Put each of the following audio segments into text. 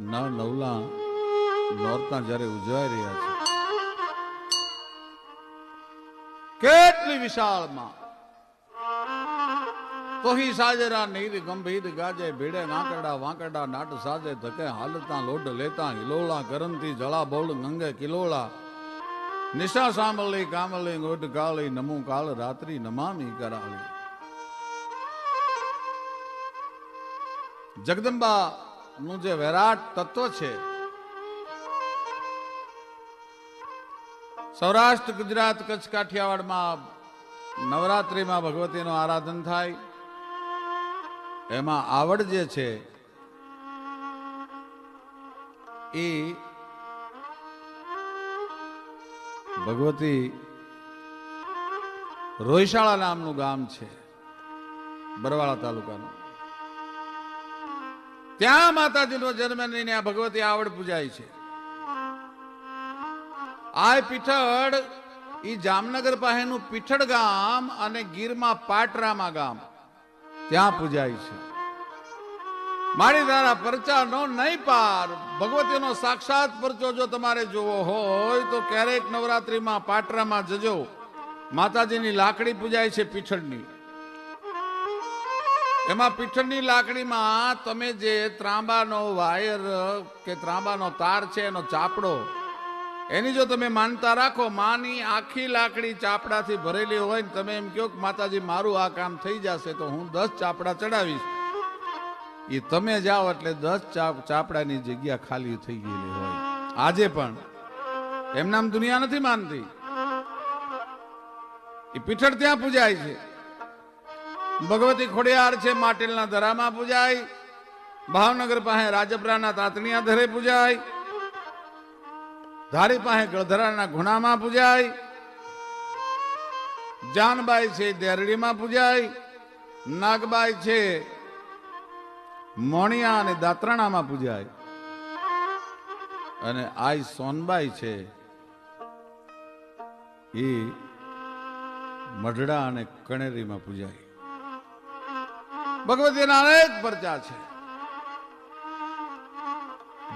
નવ નવલા નોરતા જ્યારે ઉજવાઈ રહ્યા છે. કેટલી વિશાળમાં. તોહી સાજરા નીર ગંભીર ગાજે, ભીડે નાકડા વાંકડા નાટ સાજે, ધકે હાલતા લોટ લેતા હિલોળા, કરંતી જળા બોલ ગંગે કિલોળા. નિશા સાંભળી કામલી ગોઢ કાળી, નમુ કાળ રાત્રિ નમામી કરાળી. જગદંબા નું જે વિરાટ તત્વ છે. સૌરાષ્ટ્ર, ગુજરાત, કચ્છ, કાઠિયાવાડમાં નવરાત્રિમાં ભગવતીનું આરાધન થાય. એમાં આવડ જે છે એ ભગવતી રોયશાળા નામનું ગામ છે, બરવાળા તાલુકાનું. ત્યાં માતાજીનો જન્મ લઈને આ ભગવતી આવડ પૂજાય છે. આ પીઠળ ઈ જામનગર પાસેનું પીઠળ ગામ અને ગીરમાં પાટરામાં ગામ ત્યાં પૂજાય છે. મારી પરચા નો નહીં પાર. ભગવતીનો સાક્ષાત પરચો જો તમારે જોવો હોય તો ક્યારેક નવરાત્રીમાં પાટરામાં જજો. માતાજીની લાકડી પૂજાય છે પીઠળની. એમાં પીઠળની લાકડીમાં તમે જે ત્રાંબાનો વાયર કે ત્રાંબાનો તાર છે, એનો ચાપડો, એની જો તમે માનતા રાખો, માની આખી લાકડી ચાપડાથી ભરેલી હોય ને તમે એમ કહો કે માતાજી, મારું આ કામ થઈ જશે તો હું દસ ચાપડા ચડાવીશ. એ તમે જાઓ એટલે દસ ચાપ, ચાપડાની જગ્યા ખાલી થઈ ગયેલી હોય. આજે પણ. એમનામ દુનિયા નથી માનતી. એ પીઠળ ત્યાં પૂજાય છે. ભગવતી ખોડિયાર છે માટેલના ધરામાં પૂજાય. ભાવનગર પાસે રાજપરાના તાતણીયા ધરે પૂજાય. ધારી પાસે ગળધરાના ઘુણામાં પૂજાય. જાનબાઈ છે દેરડીમાં પૂજાય. નાગબાઈ છે મોણિયા અને દાત્રાણામાં પૂજાય. અને આઈ સોનબાઈ છે એ મઢડા અને કણેરીમાં પૂજાય. ભગવતીના અનેક પરચા છે.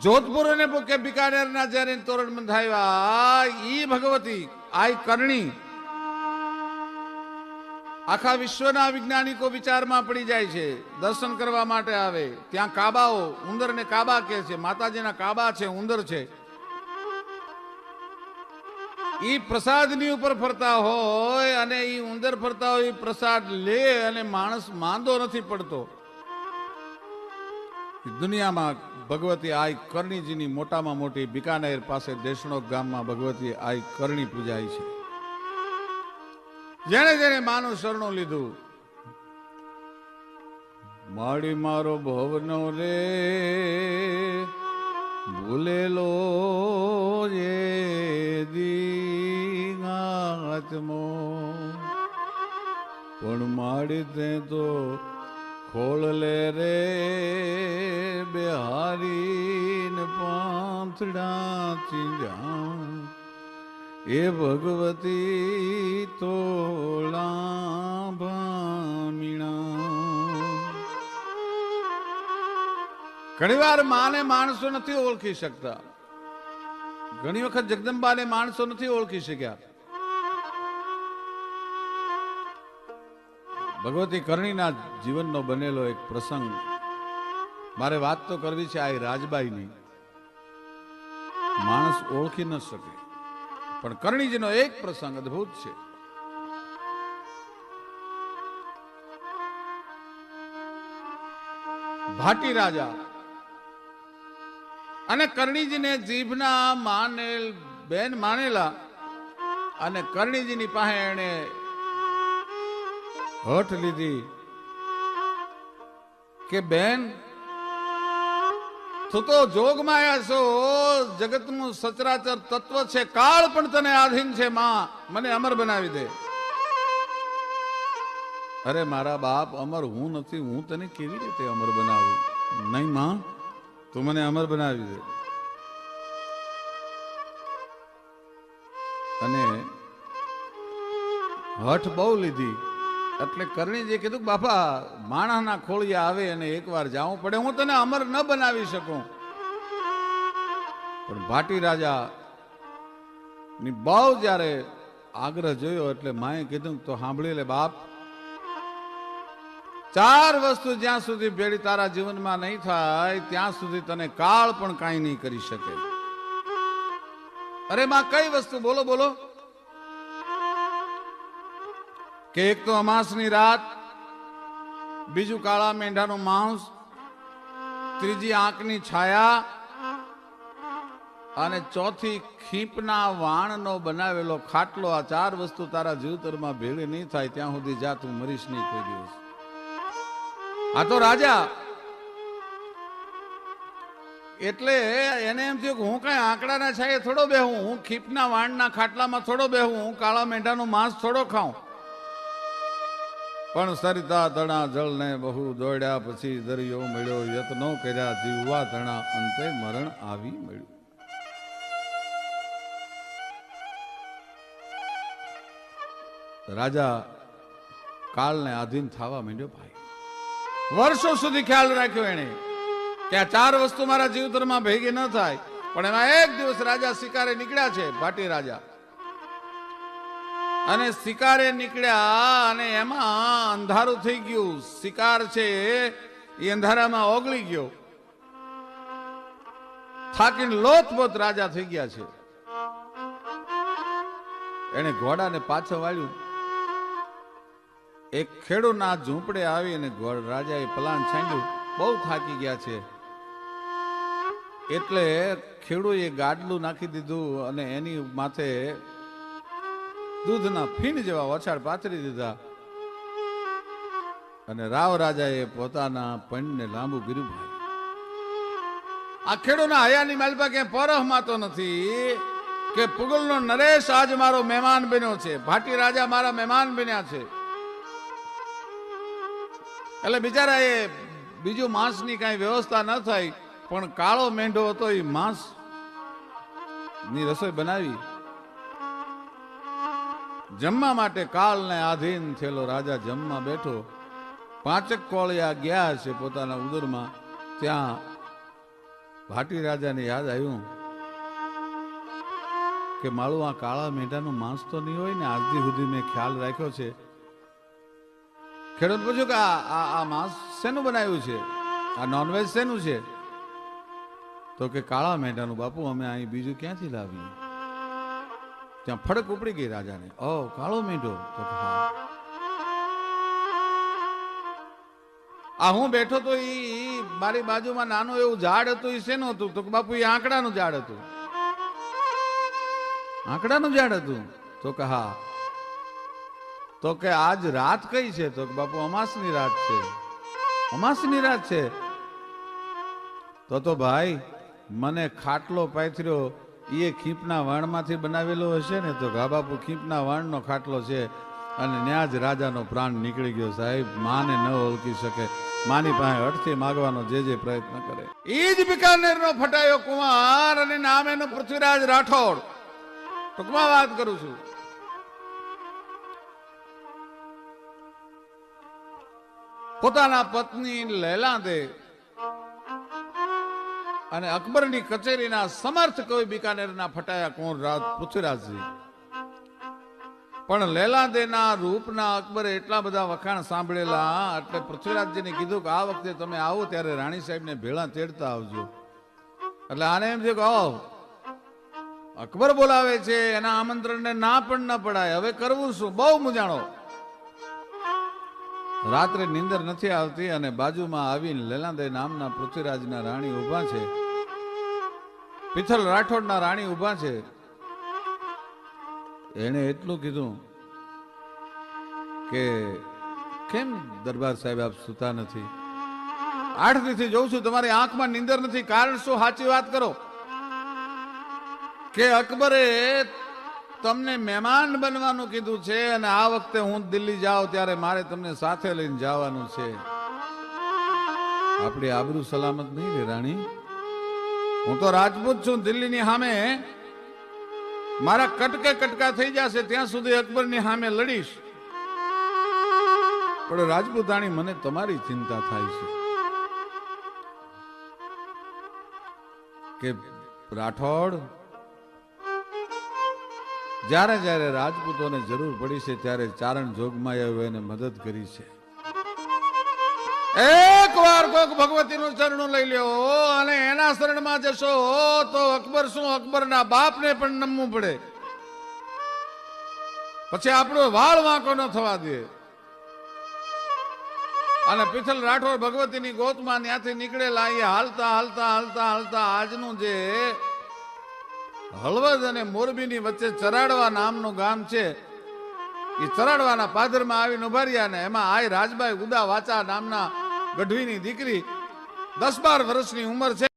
જોધપુર અને કે બિકાનેરના જ્યારે તોરણ બંધાવ્યા, ઈ ભગવતી, આઈ કરણી. આખા વિશ્વના વૈજ્ઞાનિકો વિચારમાં પડી જાય છે, દર્શન કરવા માટે આવે. ત્યાં કાબાઓ ઉંદર ને કાબા કે છે, માતાજીના કાબા છે, ઉંદર છે. ઈ પ્રસાદની ઉપર ફરતા હોય અને એ ઉંદર ફરતા હોય એ પ્રસાદ લે અને માણસ માંદો નથી પડતો. દુનિયામાં ભગવતી આઈ કરણીજીની મોટામાં મોટી બિકાનેર પાસે દેશણોક ગામમાં ભગવતી આઈ કરણી પૂજાય છે. જેણે જેણે માનું શરણું લીધું, માડી મારો ભવનો રે ભૂલેલો જે દીમો પણ માડી તે તો ખોળ લે રે બેહારીને પાંથડા ચીંજા એ ભગવતી તોળા ભામીણા ઘણી વાર માને માણસો નથી ઓળખી શકતા. ઘણી વખત જગદંબાને માણસો નથી ઓળખી શક્યા. ભગવતી કરણીના જીવનનો બનેલો એક પ્રસંગ. મારે વાત તો કરવી છે આ રાજબાઈની. માણસ ઓળખી ન શકે. પણ કરણીજીનો એક પ્રસંગ અદભુત છે. ભાટી રાજા અને કરણીજીને જીભના માનેલ, બેન માનેલા અને કરણીજીની પાસે એને હઠ લીધી કે, બેન, તું તો જોગમાયા છો. જગતનું સચરાચર તત્વ છે. કાળ પણ તને આધીન છે, માં. મને અમર બનાવી દે. અરે, મારા બાપ, અમર હું નથી. હું તને કેવી રીતે અમર બનાવું? નહીં, માં. તું મને અમર બનાવી દે. અને હઠ બહુ લીધી. એટલે કરણીજીએ કીધું બાપા, માણસના ખોળિયા આવે અને એકવાર જાવું પડે. હું તને અમર ન બનાવી શકું. પણ ભાટી રાજા ની બહુ જ્યારે આગ્રહ જોયો એટલે માએ કીધું તો સાંભળી લે બાપ ચાર વસ્તુ જ્યાં સુધી ભેળી તારા જીવનમાં નહીં થાય, ત્યાં સુધી તને કાળ પણ કાંઈ નહીં કરી શકે. અરે માં, કઈ વસ્તુ? બોલો બોલો. કે એક તો અમાસની રાત, બીજું કાળા મેંઢાનું માંસ, ત્રીજી આંખની છાયા, અને ચોથી ખીપના વાણનો બનાવેલો ખાટલો. આ ચાર વસ્તુ તારા જીવતરમાં ભેળી નહીં થાય, ત્યાં સુધી જા, તું મરીશ નહીં કોઈ દિવસ. આ તો રાજા. એટલે એને એમ થયું કે હું કઈ આંકડાના છાયે થોડો બેહું, હું ખીપના વાણના ખાટલામાં થોડો બેહું, હું કાળા મેંઢાનું માંસ થોડો ખાઉં. પણ સરિતા તણા જળને બહુ દોડ્યા, પછી દરિયો મળ્યો, યત્નો કર્યા, જીવવા તણા અંતે મરણ આવી મળ્યું. રાજા કાળને આધીન થવા માંડ્યો ભાઈ. વર્ષો સુધી ખ્યાલ રાખ્યો એને કે આ ચાર વસ્તુ મારા જીવતરમાં ભેગી ન થાય, પણ એમાં એક દિવસ રાજા શિકારે નીકળ્યા છે, ભાટી રાજા. અને શિકારે નીકળ્યા અને એમાં અંધારું થઈ ગયું. શિકાર છે એ અંધારામાં ઓગળી ગયો. થાકીને લોથબોથ રાજા થઈ ગયા છે. એને ઘોડાને પાછો વાળ્યું. એક ખેડૂના ઝૂંપડે આવી અને રાજાએ પલાણ છાંડ્યું. બહુ થાકી ગયા છે. એટલે ખેડૂએ ગાડલું નાખી દીધું અને એની માથે દૂધના ફીણ જેવા વછાડ પાથરી દીધા. અને રાવ રાજાએ પોતાના પંડને લાંબુ ગીર્યું આ ખેડૂના હયાની માલપા ક્યાંય પરહમાં માતો નથી કે પુગલનો નરેશ આજ મારો મહેમાન બન્યો છે. ભાટી રાજા મારા મહેમાન બન્યા છે. એટલે બિચારા એ બીજું માંસની કાંઈ વ્યવસ્થા ન થઈ, પણ કાળો મેંઢો હતો એ માંસની રસોઈ બનાવી. જમવા માટે કાળને આધીન થયેલો રાજા જમવા બેઠો. પાંચેક કોળિયા ગયા છે પોતાના ઉદરમાં. ત્યાં ભાટી રાજાને યાદ આવ્યું કે મારું આ કાળા મેંઢાનું માંસ તો નહીં હોય ને, આજથી સુધી મેં ખ્યાલ રાખ્યો છે. ખેડૂત પૂછ્યું કે આ આ માંસ શેનું બનાવ્યું છે? આ નોનવેજ શેનું છે? તો કે કાળા મેંઢાનું, બાપુ, અમે અહીં બીજું ક્યાંથી લાવીએ? ત્યાં ફડક ઉપડી ગઈ રાજાને. ઓ, કાળો મેંઢો. તો આ હું બેઠો તો એ મારી બાજુમાં નાનું એવું ઝાડ હતું એ શેનું હતું? તો બાપુ એ આંકડાનું ઝાડ હતું. આંકડાનું ઝાડ હતું? તો કે હા. તો કે આજ રાત કઈ છે? તો કે બાપુ, અમાસની રાત છે. અમાસની રાત છે. તો તો ભાઈ, મને ખાટલો પાથર્યો એ ખીપના વાણમાંથી બનાવેલો હશે ને, તો ઘા બાપુ, ખીપના વાણનો ખાટલો છે અને ત્યાં જ રાજાનો પ્રાણ નીકળી ગયો સાહેબ. માને ન ઓળખી શકે. માની પાસે અટથી માગવાનો જે જે પ્રયત્ન કરે. એ જ બિકાનેરનો ફટાયો કુમાર અને નામ પૃથ્વીરાજ રાઠોડ. ટૂંકમાં વાત કરું છું. પોતાના પત્ની લૈલા દે અને અકબરની કચેરીના સમર્થ કવિ બિકાનેરના ફટાયા કોણ? રાજ પૃથ્વીરાજજી. પણ લેલાદેના રૂપના અકબરે એટલા બધા વખાણ સાંભળેલા, એટલે પૃથ્વીરાજજીને કીધું કે આ વખતે તમે આવો ત્યારે રાણી સાહેબને ભેળા તેડતા આવજો. એટલે આને એમ છે કે અકબર બોલાવે છે, એના આમંત્રણને ના પણ ન પડાય. હવે કરવું શું? બહુ મુજાણો રાત્રે નીંદર નથી આવતી અને બાજુમાં આવીને લેલાદય નામના પૃથ્વીરાજના રાણી ઊભા છે. પિથલ રાઠોડના રાણી ઊભા છે. એણે એટલું કીધું કે, કેમ દરબાર સાહેબ આપ સુતા નથી? આઠ દીથી જોઉં છું, તમારી આંખમાં નીંદર નથી. કારણ શું? સાચી વાત કરો. કે અકબરે તમને મહેમાન બનવાનું કીધું છે અને આ વખતે હું દિલ્હી જાઉં ત્યારે મારે તમને સાથે લઈને જવાનું છે. આપણી આબરૂ સલામત નહીં રે રાણી? હું તો રાજપૂત છું દિલ્હીની સામે. મારા કટકે કટકા થઈ જશે ત્યાં સુધી અકબરની સામે લડીશ. પણ રાજપૂતાણી, મને તમારી ચિંતા થાય છે. કે રાઠોડ જ્યારે જ્યારે રાજપૂતોને જરૂર પડી છે ત્યારે ચારણ જોગમાયાએ એને મદદ કરી છે. એક વાર કોક ભગવતીનું ચરણું લઈ લ્યો અને એના શરણમાં જશો તો અકબર શું અકબરના બાપને પણ નમવું પડે. પછી આપણો વાળ વાંકો ન થવા દે. અને પિથલ રાઠોડ ભગવતીની ગોતમાં ત્યાંથી નીકળેલા એ હાલતા હાલતા હાલતા હાલતા આજનું જે હળવદ અને મોરબીની વચ્ચે ચરાડવા નામનું ગામ છે. એ ચરાડવાના પાદરમાં આવીને ઉભાર્યા ને એમાં આય રાજભાઈ ઉદા વાચા નામના ગઢવીની દીકરી દસ બાર વર્ષની ઉંમર છે.